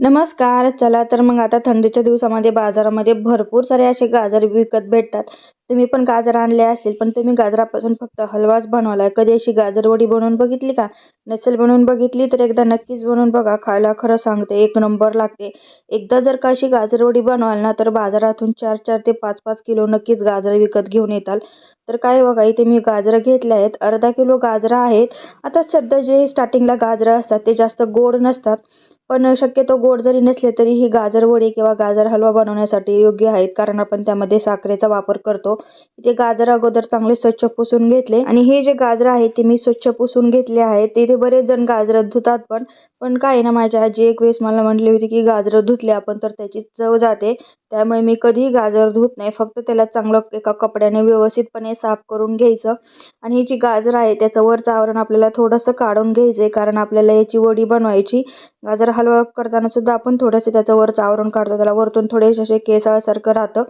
नमस्कार चला तर मग आता थंडीच्या दिवसामध्ये बाजारामध्ये भरपूर सारे असे गाजर विकत भेटतात. तुम्ही पण गाजर आणले असेल पण तुम्ही गाजरापासून फक्त हलवाच बनवला आहे कधी अशी गाजरवडी बनवून बघितली का? नसेल बनवून बघितली तर एकदा नक्कीच बनवून बघा. खायला खरं सांगते एक नंबर लागते. एकदा जर का अशी गाजरवडी बनवाल ना तर बाजारातून चार चार ते पाच पाच किलो नक्कीच गाजर विकत घेऊन येताल. तर काय बघा इथे मी गाजरं घेतले आहेत. अर्धा किलो गाजरं आहेत. आता सध्या जे स्टार्टिंगला गाजरं असतात ते जास्त गोड नसतात. पण शक्यतो गोड जरी नसले तरी ही गाजर वडी किंवा गाजर हलवा बनवण्यासाठी योग्य आहेत कारण आपण त्यामध्ये साखरेचा वापर करतो. इथे गाजर अगोदर चांगले स्वच्छ पुसून घेतले आणि हे जे गाजर आहेत ते मी स्वच्छ पुसून घेतले आहेत तिथे बरेच जण गाजर धुतात पण पण काय ना माझ्या आजी एक वेळेस मला म्हटली होती की गाजरं धुतले आपण तर त्याची चव जाते. त्यामुळे मी कधीही गाजर धुत नाही फक्त त्याला चांगलं एका कपड्याने व्यवस्थितपणे साफ करून घ्यायचं. आणि ही जी गाजर आहे त्याचं वरचं आवरण आपल्याला थोडंसं काढून घ्यायचं आहे कारण आपल्याला याची वडी बनवायची. गाजर हलवा करताना सुद्धा आपण थोडंसं त्याचं वरचं आवरण काढतो. त्याला वरतून थोडेसे असे केसाळसारखं राहतं.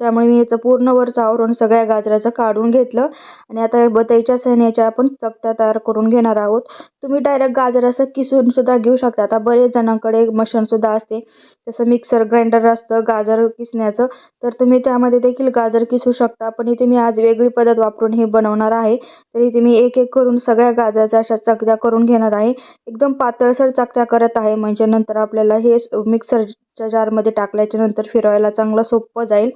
त्यामुळे मी याचं पूर्ण वरचं आवरण सगळ्या गाजराचं काढून घेतलं. आणि आता बतईच्या सैन्याच्या आपण चपट्या तयार करून घेणार आहोत. तुम्ही डायरेक्ट गाजर असं किसून सुद्धा घेऊ शकता. आता बरेच जणांकडे मशीनसुद्धा असते. जसं मिक्सर ग्राइंडर असतं गाजर किसण्याचं. तर तुम्ही त्यामध्ये देखील गाजर किसू शकता. पण इथे मी आज वेगळी पद्धत वापरून हे बनवणार आहे. तर इथे मी एक एक करून सगळ्या गाजराच्या अशा चकत्या करून घेणार आहे. एकदम पातळसर चकत्या करत आहे. म्हणजे नंतर आपल्याला हे मिक्सरच्या जारमध्ये टाकल्याच्या नंतर फिरवायला चांगलं सोपं जाईल.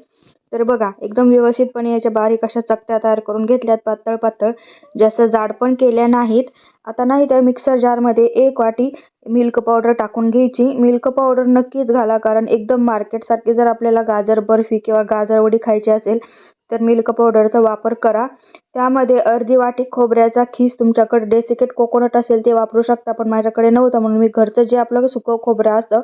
तर बघा एकदम व्यवस्थितपणे याच्या बारीक अशा चकत्या तयार करून घेतल्यात पातळ पातळ जास्त जाड पण केल्या नाहीत. आता नाही त्या मिक्सर जारमध्ये एक वाटी मिल्क पावडर टाकून घ्यायची. मिल्क पावडर नक्कीच घाला कारण एकदम मार्केटसारखी जर आपल्याला गाजर बर्फी किंवा गाजरवडी खायची असेल तर मिल्क पावडरचा वापर करा. त्यामध्ये अर्धी वाटी खोबऱ्याचा खीस तुमच्याकडे डेसिकेट कोकोनट असेल ते वापरू शकता पण माझ्याकडे नव्हतं. म्हणून मी घरचं जे आपलं सुकं खोबरं असतं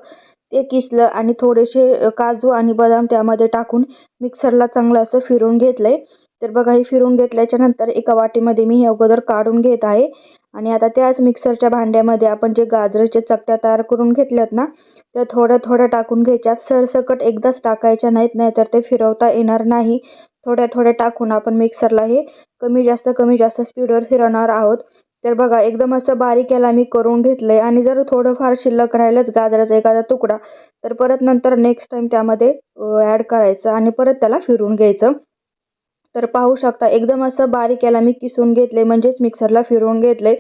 ते किसलं आणि थोडेसे काजू आणि बदाम त्यामध्ये टाकून मिक्सरला चांगलं असं फिरून घेतलं आहे तर बघा हे फिरून घेतल्याच्या नंतर एका वाटीमध्ये मी हे अगोदर काढून घेत आहे. आणि आता त्याच मिक्सरच्या भांड्यामध्ये आपण जे गाजराच्या चकट्या तयार करून घेतल्यात ना त्या थोड्या थोड्या टाकून घ्यायच्यात सरसकट एकदाच टाकायच्या नाहीत नाही तर ते फिरवता येणार नाही. थोड्या थोड्या टाकून आपण मिक्सरला हे कमी जास्त कमी जास्त स्पीडवर फिरवणार आहोत. तर बघा एकदम असं बारीक याला मी करून घेतलं आहे आणि जर थोडंफार शिल्लक राहिलंच गाजराचा एखादा तुकडा तर परत नंतर नेक्स्ट टाईम त्यामध्ये ॲड करायचं आणि परत त्याला फिरून घ्यायचं. तर पाहू शकता एकदम असं बारीक याला मी किसून घेतले म्हणजेच मिक्सरला फिरवून घेतले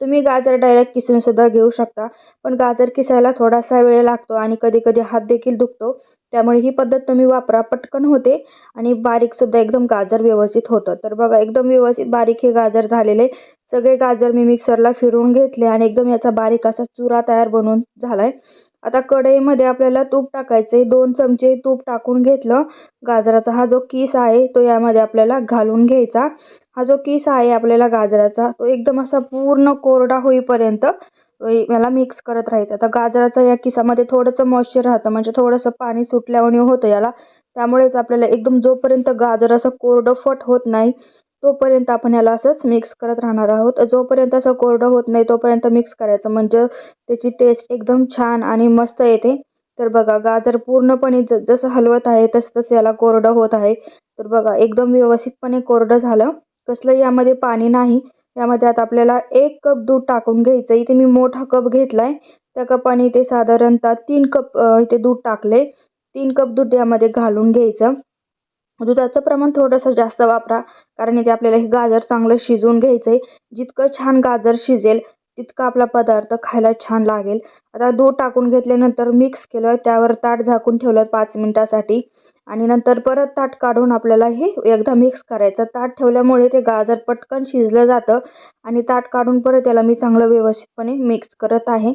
तुम्ही गाजर डायरेक्ट किसून सुद्धा घेऊ शकता. पण गाजर किसायला थोडासा वेळ लागतो आणि कधी कधी हात देखील दुखतो. त्यामुळे ही पद्धत तुम्ही वापरा पटकन होते. आणि बारीकसुद्धा एकदम गाजर व्यवस्थित होतं. तर बघा एकदम व्यवस्थित बारीक हे गाजर झालेले. सगळे गाजर मी मिक्सरला फिरवून घेतले आणि एकदम याचा बारीक असा चुरा तयार बनवून झाला आहे आता कढईमध्ये आपल्याला तूप टाकायचं आहे दोन चमचे तूप टाकून घेतलं. गाजराचा हा जो किस आहे तो यामध्ये आपल्याला घालून घ्यायचा. हा जो किस आहे आपल्याला गाजराचा तो एकदम असा पूर्ण कोरडा होईपर्यंत याला मिक्स करत राहायचं. आता गाजराचा या किसामध्ये थोडंसं मॉइश्चर राहतं. म्हणजे थोडंसं पाणी सुटल्यावानी होतं याला. त्यामुळेच आपल्याला एकदम जोपर्यंत गाजर असं कोरडं फट होत नाही तोपर्यंत आपण याला असंच मिक्स करत राहणार आहोत. जोपर्यंत असं कोरडं होत नाही तोपर्यंत मिक्स करायचं. म्हणजे त्याची टेस्ट एकदम छान आणि मस्त येते. तर बघा गाजर पूर्णपणे ज जसं हलवत आहे तसं तसं याला कोरडं होत आहे. तर बघा एकदम व्यवस्थितपणे कोरडं झालं. कसलं यामध्ये पाणी नाही. यामध्ये आता आपल्याला एक कप दूध टाकून घ्यायचं इथे मी मोठा कप घेतला आहे त्या कपाने इथे साधारणतः तीन कप इथे दूध टाकले. तीन कप दूध यामध्ये घालून घ्यायचं. दुधाचं प्रमाण थोडंसं जास्त वापरा कारण इथे आपल्याला हे गाजर चांगलं शिजवून घ्यायचं आहे जितकं छान गाजर शिजेल तितका आपला पदार्थ खायला छान लागेल. आता दूध टाकून घेतल्यानंतर मिक्स केलं त्यावर ताट झाकून ठेवलं पाच मिनटासाठी. आणि नंतर परत ताट काढून आपल्याला हे एकदा मिक्स करायचं. ताट ठेवल्यामुळे ते गाजर पटकन शिजलं जातं आणि ताट काढून परत याला मी चांगलं व्यवस्थितपणे मिक्स करत आहे.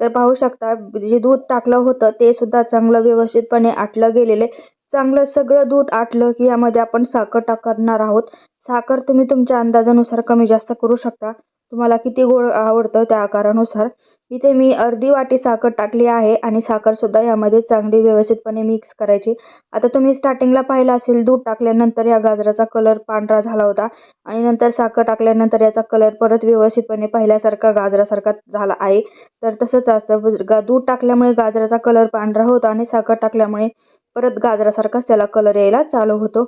तर पाहू शकता जे दूध टाकलं होतं ते सुद्धा चांगलं व्यवस्थितपणे आटलं गेलेलं चांगलं सगळं दूध आटलं की यामध्ये आपण साखर टाकणार आहोत. साखर तुम्ही तुमच्या अंदाजानुसार कमी जास्त करू शकता. तुम्हाला किती गोड आवडतं त्या आकारानुसार. इथे मी अर्धी वाटी साखर टाकली आहे आणि साखरसुद्धा यामध्ये चांगली व्यवस्थितपणे मिक्स करायची. आता तुम्ही स्टार्टिंगला पाहिलं असेल दूध टाकल्यानंतर या गाजराचा कलर पांढरा झाला होता आणि नंतर साखर टाकल्यानंतर याचा कलर परत व्यवस्थितपणे पहिल्यासारखा गाजरासारखा झाला आहे. तर तसंच असतं. गा दूध टाकल्यामुळे गाजराचा कलर पांढरा होता आणि साखर टाकल्यामुळे परत गाजरासारखाच त्याला कलर यायला चालू होतो.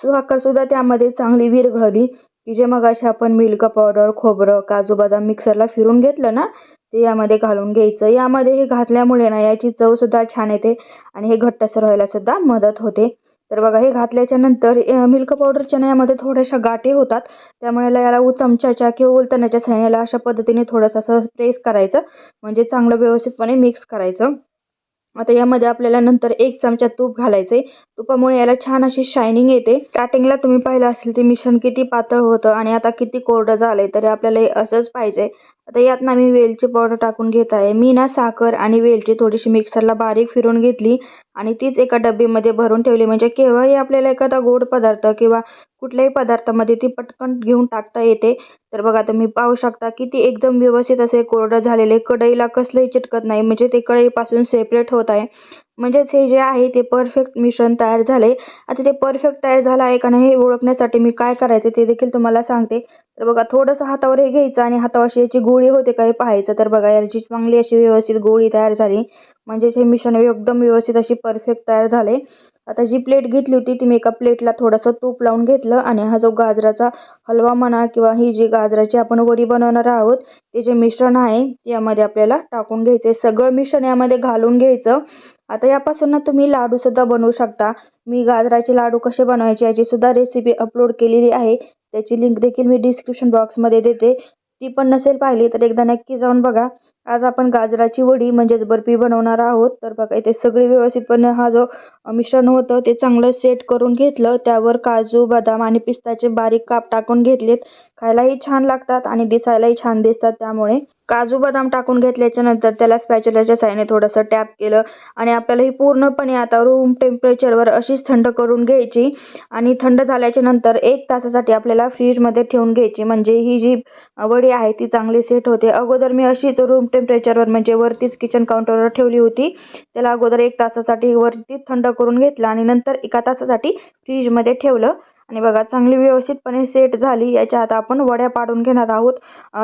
साखरसुद्धा त्यामध्ये चांगली विरघळली. की जे मग असे आपण मिल्क पावडर खोबरं काजू बदाम मिक्सरला फिरून घेतलं ना ते यामध्ये घालून घ्यायचं. यामध्ये हे घातल्यामुळे ना याची चवसुद्धा छान येते आणि हे घट्टसर व्हायलासुद्धा मदत होते. तर बघा हे घातल्याच्या नंतर मिल्क पावडरच्या ना यामध्ये थोड्याशा गाठी होतात. त्यामुळे याला उ चमच्याच्या किंवा उलतण्याच्या सहाय्याला अशा पद्धतीने थोडंसं असं प्रेस करायचं. म्हणजे चांगलं व्यवस्थितपणे मिक्स करायचं. आता यामध्ये आपल्याला नंतर एक चमचा तूप घालायचं आहे तुपामुळे याला छान अशी शायनिंग येते. स्टार्टिंगला तुम्ही पाहिलं असेल ते मिश्रण किती पातळ होतं आणि आता किती कोरडं झालं आहे तरी आपल्याला असंच पाहिजे. आता यात ना मी वेलची पावडर टाकून घेत आहे. मी ना साखर आणि वेलची थोडीशी मिक्सरला बारीक फिरून घेतली. आणि तीच एका डब्बीमध्ये भरून ठेवली. म्हणजे केव्हाही आपल्याला एखादा गोड पदार्थ किंवा कुठल्याही पदार्थामध्ये ती पटकन घेऊन टाकता येते. तर बघा तुम्ही पाहू शकता की ती एकदम व्यवस्थित असे कोरडं झालेले कढईला कसलंही चिटकत नाही. म्हणजे ते कढईपासून सेपरेट होत आहे. म्हणजेच हे जे आहे ते परफेक्ट मिश्रण तयार झाले आता ते परफेक्ट तयार झालं आहे का नाही हे ओळखण्यासाठी मी काय करायचं ते देखील तुम्हाला सांगते. तर बघा थोडंसं हातावर हे घ्यायचं आणि हातावर अशी याची गोळी होते का हे पाहायचं. तर बघा याची चांगली अशी व्यवस्थित गोळी तयार झाली. म्हणजेच हे मिश्रण एकदम व्यवस्थित अशी परफेक्ट तयार झाले आता जी प्लेट घेतली होती ती मी एका प्लेटला थोडंसं तूप लावून घेतलं आणि हा जो गाजराचा हलवा म्हणा किंवा ही जी गाजराची आपण वडी बनवणार आहोत ते जे मिश्रण आहे ते यामध्ये आपल्याला टाकून घ्यायचं आहे सगळं मिश्रण यामध्ये घालून घ्यायचं. आता यापासून ना तुम्ही लाडूसुद्धा बनवू शकता. मी गाजराचे लाडू कसे बनवायचे याचीसुद्धा रेसिपी अपलोड केलेली आहे. त्याची लिंक देखील मी डिस्क्रिप्शन बॉक्समध्ये देते. ती पण नसेल पाहिली तर एकदा नक्की जाऊन बघा. आज आपण गाजराची वडी म्हणजेच बर्फी बनवणार आहोत. तर बघा इथे सगळी व्यवस्थितपणे हा जो मिश्रण होतं ते चांगलं सेट करून घेतलं. त्यावर काजू बदाम आणि पिस्ताचे बारीक काप टाकून घेतलेत. खायलाही छान लागतात आणि दिसायलाही छान दिसतात त्यामुळे. काजू बदाम टाकून घेतल्याच्या नंतर त्याला स्पॅच्युलाच्या साईने थोडंसं टॅप केलं आणि आपल्याला ही पूर्णपणे आता रूम टेम्परेचरवर अशीच थंड करून घ्यायची आणि थंड झाल्याच्यानंतर एक तासासाठी आपल्याला फ्रीजमध्ये ठेवून घ्यायची. म्हणजे ही जी वडी आहे ती चांगली सेट होते. अगोदर मी अशीच रूम टेम्परेचरवर म्हणजे वरतीच किचन काउंटरवर ठेवली होती. त्याला अगोदर एक तासासाठी वरती थंड करून घेतलं आणि नंतर एका तासासाठी फ्रीजमध्ये ठेवलं. आणि बघा चांगली व्यवस्थितपणे सेट झाली. याच्या आता आपण वड्या पाडून घेणार आहोत.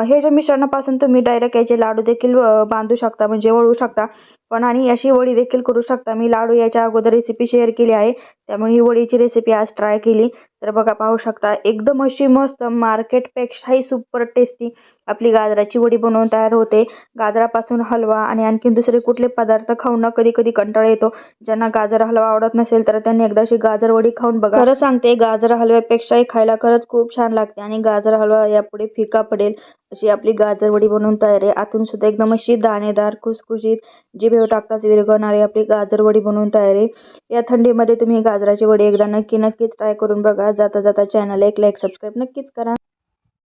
हे जे मिश्रणापासून तुम्ही डायरेक्ट याचे लाडू देखील बांधू शकता म्हणजे वळू शकता. पण आणि अशी वडी देखील करू शकता. मी लाडू याच्या अगोदर रेसिपी शेअर केली आहे. त्यामुळे ही वडीची रेसिपी आज ट्राय केली. तर बघा पाहू शकता एकदम अशी मस्त मार्केटपेक्षाही सुपर टेस्टी आपली गाजराची वडी बनवून तयार होते. गाजरापासून हलवा आणि आणखीन दुसरे कुठले पदार्थ खाऊन ना कधी कधी कंटाळा येतो. ज्यांना गाजर हलवा आवडत नसेल तर त्यांनी एकदा अशी गाजर वडी खाऊन बघा. खरं सांगते गाजर हलव्यापेक्षाही खायला खरंच खूप छान लागते आणि गाजर हलवा यापुढे फिका पडेल. अशी आपली गाजर वडी बनवून तयार आहे. आतून सुद्धा एकदम अशी दाणेदार खुसखुशीत जी भेव टाकताच विरघळणारी आपली गाजर वडी बनवून तयार आहे. या थंडीमध्ये तुम्ही गाजराची वडी एकदा नक्की नक्कीच ट्राय करून बघा. जाता जाता चॅनल एक लाईक सबस्क्राईब नक्कीच करा.